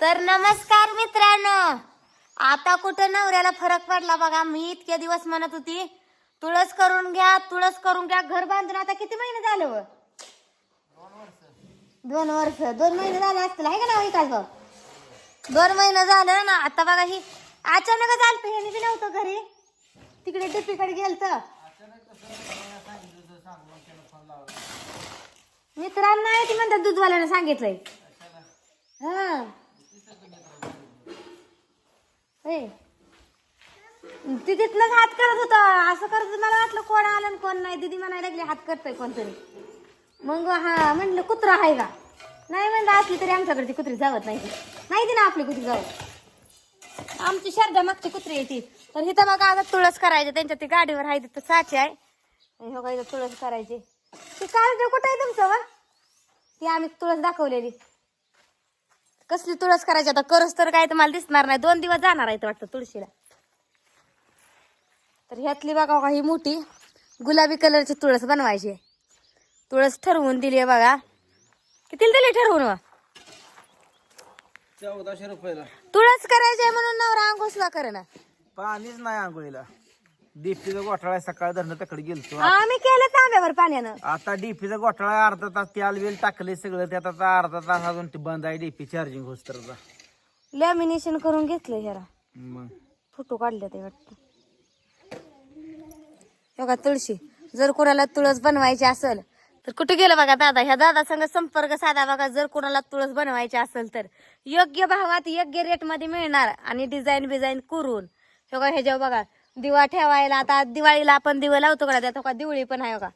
तर नमस्कार मित्रांनो. आता कुठं नवऱ्याला फरक पडला बघा. मी इतके दिवस म्हणत होती तुळस करून घ्या तुळस करून घ्या. घर बांधून आता किती महिने झालं व? दोन वर्ष. दोन महिने झाले असतील. आहे का ना विकास भाऊ? दोन महिने झालं ना. आता बघा ही अचानकच आलत. हे बी नव्हतं घरी. तिकडे टिपीकडे गेलत. मित्रांना आहे ती म्हणतात दूधवाल्यानं सांगितलंय. हा. ती तिथनच हात करत होता. असं करत मला वाटलं कोण आलं आणि कोण नाही. दीदी म्हणायला लागली हात करतोय कोणतरी. मग हा म्हणलं कुत्रा आहे का? नाही म्हणलं असली तरी आमच्याकडची कुत्री जावत नाही. नाही ती ना आपली कुत्री जावत आमची शारदा मागची कुत्री येते तर हिथं बघा आता तुळस करायचे. त्यांच्या ती गाडीवर आहे तिथं साचे आहे. हो काही तुळस करायची. ती कार्ड कुठं आहे तुमचं वा? ती आम्ही तुळस दाखवलेली. कसली तुळस करायची? आता करस तर काय तुम्हाला दिसणार नाही. दोन दिवस जाणार आहे वाटतं तुळशीला. तर ह्यातली बघा बघा ही मोठी गुलाबी कलरची तुळस बनवायची. आहे. तुळस ठरवून दिली आहे बघा. कितीला दिली ठरवून वा चौदाशे रुपयाला. तुळस करायची आहे म्हणून नवरा अंघोसला करे ना पाणीच नाही आंघोळीला. डीपीचा घोटाळा आहे, सकाळी धरणं तकडे गेलतो. आम्ही केलं तांब्यावर पाण्यानं. आता डीपीचा घोटाळा आहे, अर्धा तास तेल वेल टाकले सगळं त्यात आता अर्धा तास अजून ते बंद आहे डीपी चार्जिंग होत तर. लॅमिनेशन करून घेतलं ह्याला. मग? फोटो काढले ते वाटतं. हे बघा तुळशी. जर कोणाला तुळस बनवायची असेल तर कुठे गेलं बघा दादा? ह्या दादा संग संपर्क साधा बघा जर कोणाला तुळस बनवायची असेल तर. योग्य भावात योग्य रेटमध्ये मिळणार आणि डिझाईन बिझाईन करून. हे बघा ह्याच्यावर बघा. दिवा ठेवायला आता दिवाळीला आपण दिवा लावतो का त्यात? का दिवळी पण आहे बघा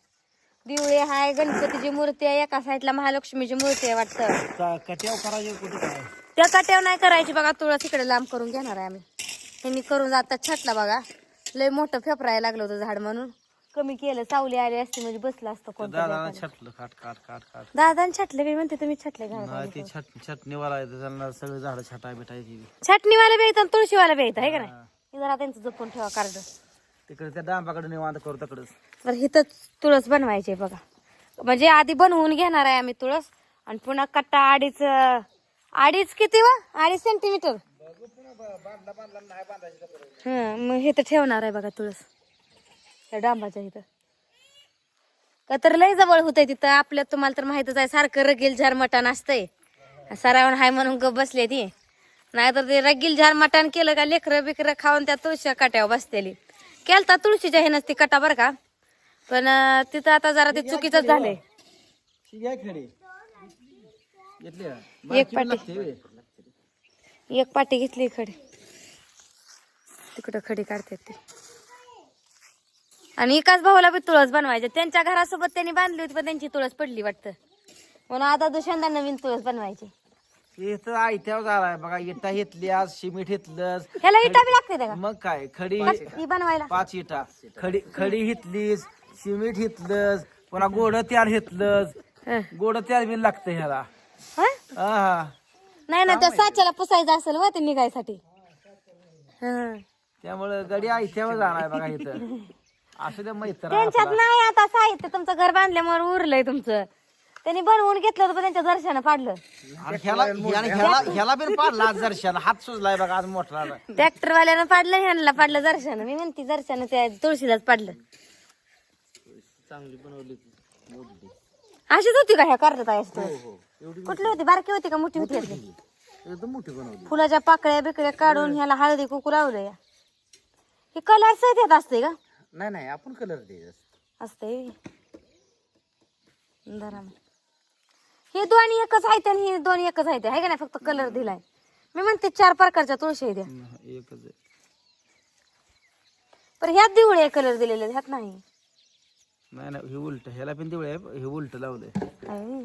दिवळी आहे गणपतीची मूर्ती आहे एका साईडला महालक्ष्मीची मूर्ती आहे वाटतं. का- कट्याव त्या काट्यावर नाही करायची बघा तुळस इकडे लांब करून घेणार आहे आम्ही. त्यांनी करून जाता छाटला बघा. लय मोठं फेफरायला लागलं होतं झाड म्हणून. कमी केलं सावली आली असती म्हणजे बसलं असतं कोणतं दादा छटलं काट काट काट काट. दादा छाटले मी म्हणते तुम्ही छाटले नाही ते छट छटणीवाला आहे त्यांना सगळे झाडं छटाय भेटायची छटणीवाला बी तुळशीवाला बी आहे का नाही? हे जरा त्यांचं जपून ठेवा कार्ड. तिकडे त्या डांबाकडे निवांत करू तिकडच इथं तुळस बनवायची आहे बघा. म्हणजे आधी बनवून घेणार आहे आम्ही तुळस आणि पुन्हा कट्टा अडीच अडीच किती वा? अडीच सेंटीमीटर हं, मग हे तर ठेवणार आहे बघा तुळस. त्या डांबाच्या इथं. का तर लय जवळ होतंय तिथं. आपल्या तुम्हाला तर माहितच आहे सारखं रगील झार मटण असतंय सरावण हाय म्हणून ग बसले ती नाहीतर ते रगील झार मटण केलं का लेकरं बिकरं खाऊन त्या तुळशीच्या काट्यावर बसतेली. केलता तुळशीच्या ह्यानं ती कटा बरं का? पण तिथं आता जरा ते चुकीचं झालंय. का? एक पाटी. एक पाटी घेतली खडी. तिकडं खडी काढतात ते. आणि एकाच भावाला बी तुळस बनवायचे. त्यांच्या घरासोबत त्यांनी बांधली होती पण त्यांची तुळस पडली वाटतं. म्हणून आता दुसऱ्यांदा नवीन तुळस बनवायची. इथं आयत्यावर झालाय बघा इटा घेतली आज घेतलं ह्याला इटा बी लागते का? मग काय खडी ही बनवायला. पाच इटा. खडी खडी घेतलीस सिमेंट घेतलंस पुन्हा गोड घेतलंस. हं. गोड तेल बी लागतं ह्याला. हं? नाही ना त्या साच्याला पुसायचं असेल व ते निघायसाठी. त्यामुळं गडी आयत्यावर जाणार बघा इथं. असं त्या मैत्र त्यांच्यात नाही आता साहित्य तुमचं घर बांधल्यामुळे उरलंय तुमचं. त्यांनी बनवून घेतलं होतं पण त्यांच्या दर्शनं पाडलं. ह्याला ह्याला ह्याला ह्याला बी पाडला आज हात सुजलाय बघा आज मोठा ट्रॅक्टर वाल्यानं पाडलं ह्यांना पाडलं दर्शनं मी म्हणते दर्शनं त्या तुळशीलाच पाडलं. चांगली बनवली अशीच होती का ह्या करतात आहे कुठली होती? बारकी होती का मोठी होती यातली? एकदम मोठी बनवली. फुलाच्या पाकळ्या बिकळ्या काढून ह्याला हळदी कुकू लावलं या. हे कलर सहित येत असते का? नाही नाही आपण कलर द्यायचा असते. धरा मग. हे दोन्ही एकच आहेत आणि हे दोन्ही एकच आहेत. आहे का नाही? फक्त कलर दिलाय. मी म्हणते चार प्रकारच्या तुळशी द्या एकच आहे. पण ह्यात दिवळे कलर दिलेले ह्यात नाही. नाही नाही हे उलट. ह्याला पण आहे हे उलट लावलंय. आहे.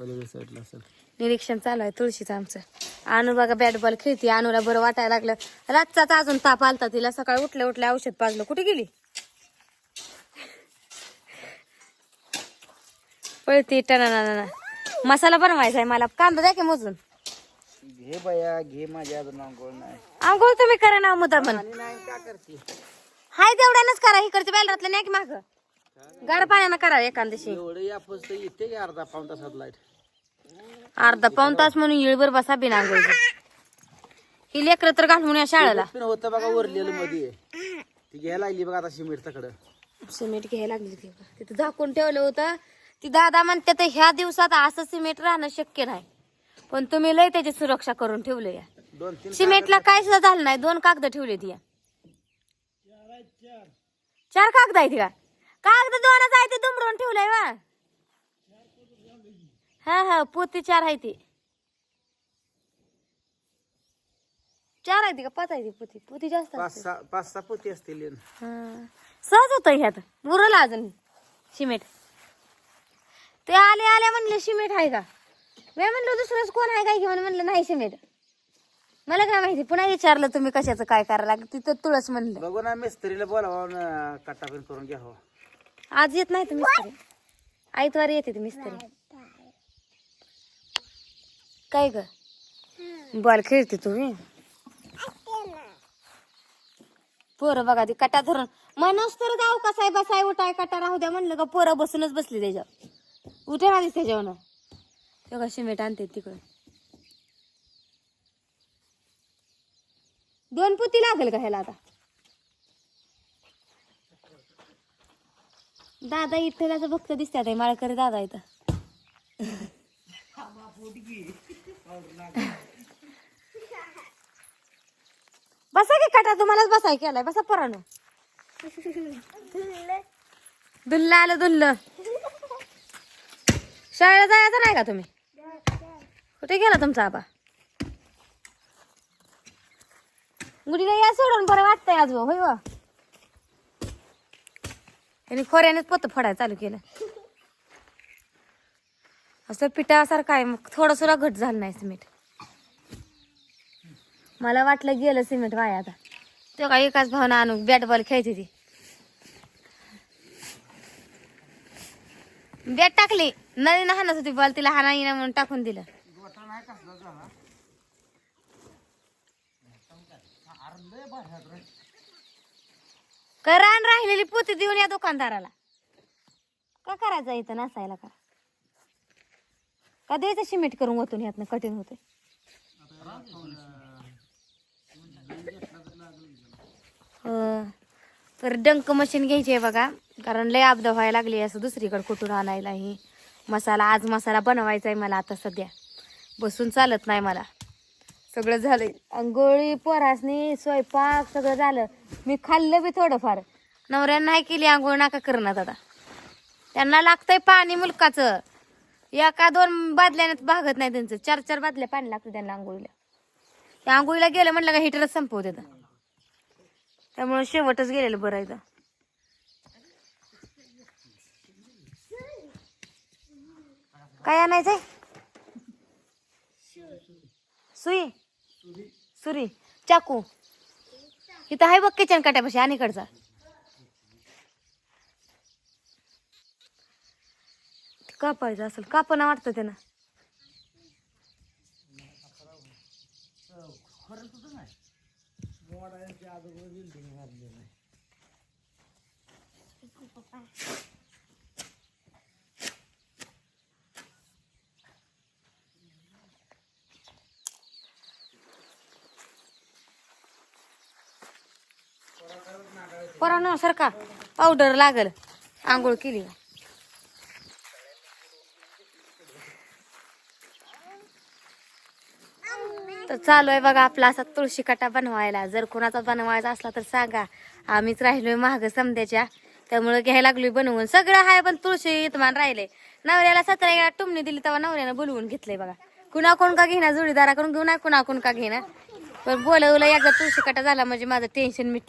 पलीकडे साईडला असेल. निरीक्षण चालू आहे तुळशीचं आमचं. आणू बघा बॅट बॉल खेळते. आणूला बरं वाटायला लागलं. रातचाच अजून ताप आलता तिला. सकाळी उठल्या उठल्या औषध पाजलं. कुठे गेली? पळती टना मसाला बनवायचा आहे मला. कांदा द्या की मोजून. घे बाया घे माझ्या अजून अंघोळ नाही. आंघोळ तुम्ही करा ना मुद्दा पण. करते? हाय तेवढ्यानंच करा इकडचे बेल रातलं नाही की माग. गार पाण्यानं करा एखाद दिवशी एवढं या येते अर्धा पाऊन तासात लाइट अर्धा पाऊन तास म्हणून येळभर बसा बिना ही लेकरं तर घालून या शाळेला. होतं बघा वरलेलं मध्ये ती घ्यायला लागली बघा आता सिमेंट तकडं सिमेंट घ्यायला लागली तिथं झाकून ठेवलं होतं. ती दादा म्हणते तर ह्या दिवसात असं सिमेंट राहणं शक्य नाही. पण तुम्ही लय त्याची सुरक्षा करून ठेवली या सिमेंटला काय सुद्धा झालं नाही. दोन कागद ठेवले ती चार कागद आहेत का? कागद दोनच आहे ते दुमडून ठेवलंय वा हा हा पोती चार आहे ती चार आहे ती का? पाच आहे ती पोती. पोती जास्त पाच. सहा पोती असतील. हा. सहज होत ह्यात. उरलं अजून सिमेंट. ते आले आले म्हणले सिमेंट आहे का? मी म्हणलं दुसरंच कोण आहे काय? की म्हणून म्हणलं नाही सिमेंट मला काय माहिती पुन्हा विचारलं तुम्ही कशाचं काय करायला लागलं तिथं तुळस म्हणलं. बघू ना मिस्त्रीला बोलावं कट्टा पण करून घ्यावं. आज येत नाही तुम्ही मिस्त्री. आयतवारी येते ते मिस्त्री. काय ग? बॉल खेळते तुम्ही? पोरं बघा ती कटा धरून. मनोज तर गाव कसाय बसाय उठाय कटा? राहू द्या म्हणलं का पोरं बसूनच बसली त्याच्यावर. उठे ना त्याच्यावर कशी शिमेट आणते तिकडे. दोन पुती लागेल का ह्याला आता? दादा इथल्याचं भक्त दिसतात माळकरी दादा इथं. बसा की काटा तुम्हालाच बसाय केलाय. बसा परानो. दुल्ल आलं दुल्ल. शाळेला जायचं नाही का तुम्ही? कुठे गेला तुमचा आबा? गुडीला या सोडून बरं वाटतंय आज भाऊ, होय वा? खोऱ्यानेच पोत फोडायला चालू केलं. असं पिठासारखं आहे मग थोडं सुद्धा घट झालं नाही सिमेंट. मला वाटलं गेलं सिमेंट वाया आता. तो काय एकाच भावना आणून बॅट बॉल खेळते ती. बॅट टाकली. नदीनं हाणत होती बॉल तिला हाना येणं म्हणून टाकून दिलं. का रान राहिलेली पोती देऊन या दुकानदाराला. का करायचं इथं नसायला का? का द्यायचं सिमेंट करून ओतून यातनं कठीण होते हो. तर डंक मशीन घ्यायची आहे बघा. कारण लय अपदा व्हायला लागली असं दुसरीकडे कुठून आणायला ही मसाला आज मसाला बनवायचा आहे मला आता सध्या. बसून चालत नाही मला. सगळं झालंय. अंघोळी पोरासनी स्वयंपाक सगळं झालं. मी खाल्लं बी थोडंफार. नवऱ्यानं नाही केली आंघोळ नाका करणार आता. त्यांना लागतंय पाणी मुलकाचं. एका दोन बादल्याने भागत नाही त्यांचं. चार चार बादल्या पाणी लागतं त्यांना आंघोळीला. त्या आंघोळीला गेलं म्हटलं का हिटरच संपवत त्यामुळे शेवटच गेलेलं बरं इथं. काय आणायचंय? सुई. सुरी. चाकू. इथं आहे बघ किचन काट्यापाशी आणि इकडचा. कापायचं असेल कापणं वाटतं त्यानं. पोरांनो सारखा पावडर लागल. आंघोळ केली. तर चालू आहे बघा आपला असा तुळशी काटा बनवायला. जर कोणाचा बनवायचा असला तर सांगा. आम्हीच राहिलोय महाग समध्याच्या. त्यामुळे घ्यायला लागलोय बनवून. सगळं आहे पण तुळशी इतमान राहिले. नवऱ्याला सतरा वेळा टुमणी दिली तेव्हा नवऱ्यानं बोलवून घेतलंय बघा. कुणा कोण का घेणार जोडीदाराकडून घेऊ ना कुणा कोण का घेणार पण बोलवलं एकदा तुळशी काटा झाला म्हणजे माझं टेन्शन मिटलं.